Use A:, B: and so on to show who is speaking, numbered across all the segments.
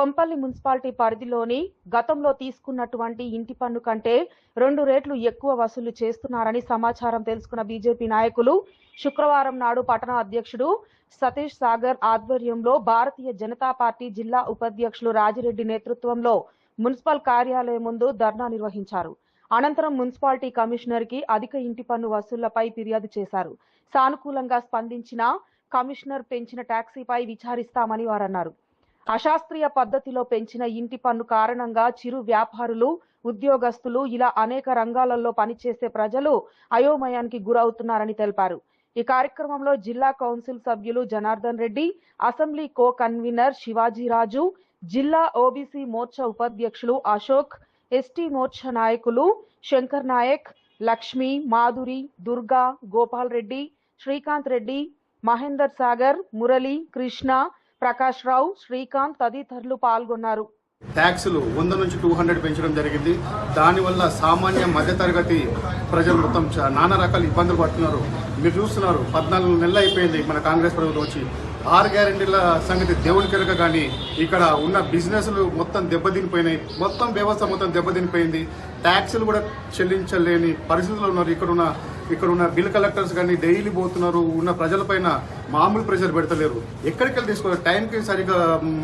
A: Kompally municipality పరిధిలోని గతంలో తీసుకున్నటువంటి ఇంటి పన్ను కంటే రెండు రేట్లు ఎక్కువ వసూలు చేస్తున్నారని సమాచారం తెలుసుకున్న బీజేపీ నాయకులు శుక్రవారం నాడు పట్టణ అధ్యక్షుడు సతీష్ సాగర్ ఆధ్వర్యంలో భారతీయ జనతా పార్టీ జిల్లా ఉపాధ్యక్షులు రాజిరెడ్డి నేతృత్వంలో మున్సిపల్ కార్యాలయం ముందు ధర్నా నిర్వహించారు. అనంతరం మున్సిపాలిటీ కమిషనర్కి అధిక ఇంటి పన్ను వసూళ్ళపై ఫిర్యాదు చేశారు. సానుకూలంగా స్పందించిన కమిషనర్ పెంచిన ట్యాక్సీపై విచారిస్తామని వారన్నారు. అశాస్త్రీయ పద్ధతిలో పెంచిన ఇంటి పన్ను కారణంగా చిరు వ్యాపారులు ఉద్యోగస్తులు ఇలా అనేక రంగాలలో పనిచేసే ప్రజలు అయోమయానికి గురవుతున్నారని తెలిపారు. ఈ కార్యక్రమంలో జిల్లా కౌన్సిల్ సభ్యులు Janardhan Reddy assembly co convener Shivaji Raju జిల్లా ఓబీసీ మోర్చా ఉపాధ్యక్షులు అశోక్ ఎస్టీ మోర్చా నాయకులు శంకర్ నాయక్ లక్ష్మి మాధురి దుర్గా గోపాల్ రెడ్డి శ్రీకాంత్ రెడ్డి మహేందర్ సాగర్ మురళి కృష్ణ ప్రకాష్ రావు శ్రీకాంత్ తదితరులు పాల్గొన్నారు.
B: ట్యాక్సులు వంద నుంచి టూ హండ్రెడ్ పెంచడం జరిగింది. దానివల్ల సామాన్య మధ్యతరగతి ప్రజలు మొత్తం చా- నానా రకాల ఇబ్బందులు పడుతున్నారు. మీరు చూస్తున్నారు పద్నాలుగు నెలలు అయిపోయింది మన కాంగ్రెస్ ప్రభుత్వం వచ్చి. ఆరు గ్యారెంటీల సంగతి దేవుని కెరక కానీ ఇక్కడ ఉన్న బిజినెస్లు మొత్తం దెబ్బతినిపోయినాయి. మొత్తం వ్యవస్థ మొత్తం దెబ్బతినిపోయింది. ట్యాక్సులు కూడా చెల్లించలేని పరిస్థితుల్లో ఉన్నారు. ఇక్కడ ఉన్న ఇక్కడ ఉన్న బిల్ కలెక్టర్స్ కానీ డైలీ పోతున్నారు ఉన్న ప్రజలపైన మామూలు ప్రెషర్ పెడతలేరు. ఎక్కడికి వెళ్ళి తీసుకోవాలి టైంకి సరిగా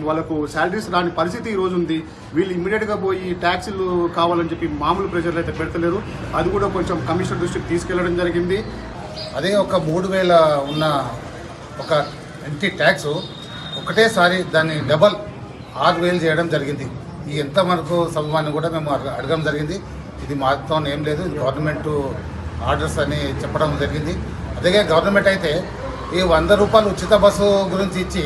B: వాళ్ళకు శాలరీస్ రాని పరిస్థితి ఈ రోజు ఉంది. వీళ్ళు ఇమ్మీడియట్గా పోయి ట్యాక్సీలు కావాలని చెప్పి మామూలు ప్రెషర్లు అయితే పెడతలేరు. అది కూడా కొంచెం కమిషనర్ దృష్టికి తీసుకెళ్ళడం జరిగింది.
C: అదే ఒక మూడు వేల ఉన్న ఒక ఇంటి ట్యాక్స్ ఒకటేసారి దాన్ని డబల్ ఆరు వేలు చేయడం జరిగింది. ఈ ఎంత మనకు సభమాన్ని కూడా మేము అడగడం జరిగింది. ఇది మాతో ఏం లేదు. ఇది గవర్నమెంట్ ఆర్డర్స్ అని చెప్పడం జరిగింది. అదే గవర్నమెంట్ అయితే ఈ వంద రూపాయలు ఉచిత బస్సు గురించి ఇచ్చి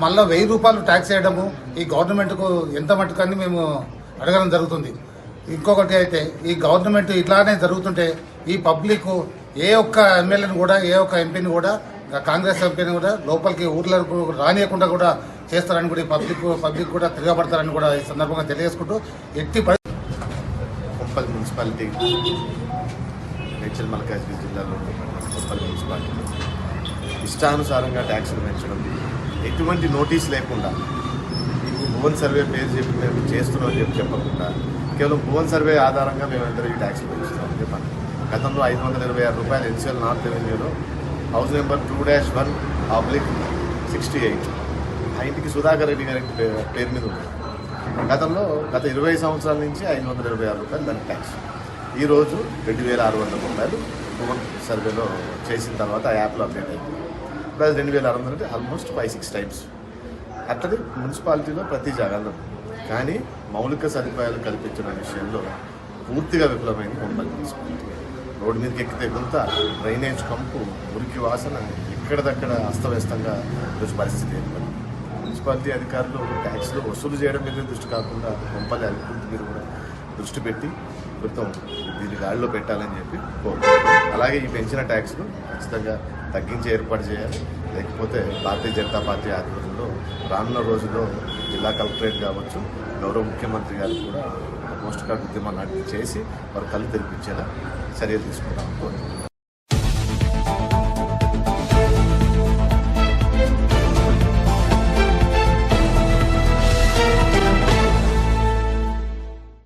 C: మళ్ళీ వెయ్యి రూపాయలు ట్యాక్స్ వేయడము ఈ గవర్నమెంట్కు ఎంత మటుకని మేము అడగడం జరుగుతుంది. ఇంకొకటి అయితే ఈ గవర్నమెంట్ ఇట్లానే జరుగుతుంటే ఈ పబ్లిక్ ఏ ఒక్క ఎమ్మెల్యేని కూడా ఏ ఒక్క ఎంపీని కూడా కాంగ్రెస్ ఎంపీని కూడా లోపలికి ఊర్లకు రానియకుండా కూడా చేస్తారని కూడా ఈ పబ్లిక్ పబ్లిక్ కూడా తిరగబడతారని కూడా ఈ సందర్భంగా తెలియజేసుకుంటూ ఎట్టి పరి-
D: మున్సిపాలిటీ మేడ్చల్ మల్కాజ్గిరి జిల్లాలో కొంపల్లి మున్సిపాలిటీలో ఇష్టానుసారంగా ట్యాక్సులు పెంచడం. ఎటువంటి నోటీస్ లేకుండా మీకు భువన్ సర్వే పేరు చెప్పి మేము చేస్తున్నాం చెప్పి చెప్పకుండా కేవలం భువన్ సర్వే ఆధారంగా మేమందరం ఈ ట్యాక్సులు పెంచుతాం చెప్పండి గతంలో ఐదు వందల ఇరవై ఆరు రూపాయలు NCL north రెవెన్యూలో house number two dash one oblique sixty eight. ఆ ఇంటికి సుధాకర్ రెడ్డి గారి పే- పేరు మీద ఉంది. గతంలో గత ఇరవై సంవత్సరాల నుంచి ఐదు వందల ఇరవై ఆరు రూపాయలు దాని ట్యాక్స్ ఈరోజు రెండు వేల ఆరు వందల రూపాయలు ఫోన్ సర్వేలో చేసిన తర్వాత ఆ యాప్లో అప్డేట్ అయింది. ఇప్పుడు రెండు వేల ఆరు వందలు అంటే ఆల్మోస్ట్ ఫైవ్ సిక్స్ టైమ్స్ అట్లది మున్సిపాలిటీలో ప్రతి జాగాలో. కానీ మౌలిక సదుపాయాలు కల్పించిన విషయంలో పూర్తిగా విఫలమైంది ముంబై మున్సిపాలిటీ రోడ్డు మీదకి ఎక్కితే గుంత డ్రైనేజ్ కంపు మురికి వాసన ఎక్కడదక్కడ అస్తవ్యస్తంగా ఈరోజు పరిస్థితి ఏర్పడింది. మున్సిపాలిటీ అధికారులు ట్యాక్స్లు వసూలు చేయడం మీద దృష్టి కాకుండా కొంపల్లి అభివృద్ధి మీద కూడా దృష్టి పెట్టి మొత్తం దీన్ని గాడిలో పెట్టాలని చెప్పి కోరుకుంటున్నాం. అలాగే ఈ పెంచిన ట్యాక్స్ను ఖచ్చితంగా తగ్గించి ఏర్పాటు చేయాలి. లేకపోతే భారతీయ జనతా పార్టీ ఆధ్వర్యంలో రానున్న రోజుల్లో జిల్లా కలెక్టరేట్ కావచ్చు గౌరవ ముఖ్యమంత్రి గారు కూడా పోస్ట్ కార్డు ఉద్యమాన్ని చేసి వారు కళ్ళు తెరిపించేలా చర్యలు తీసుకుంటాం కోరుతున్నాం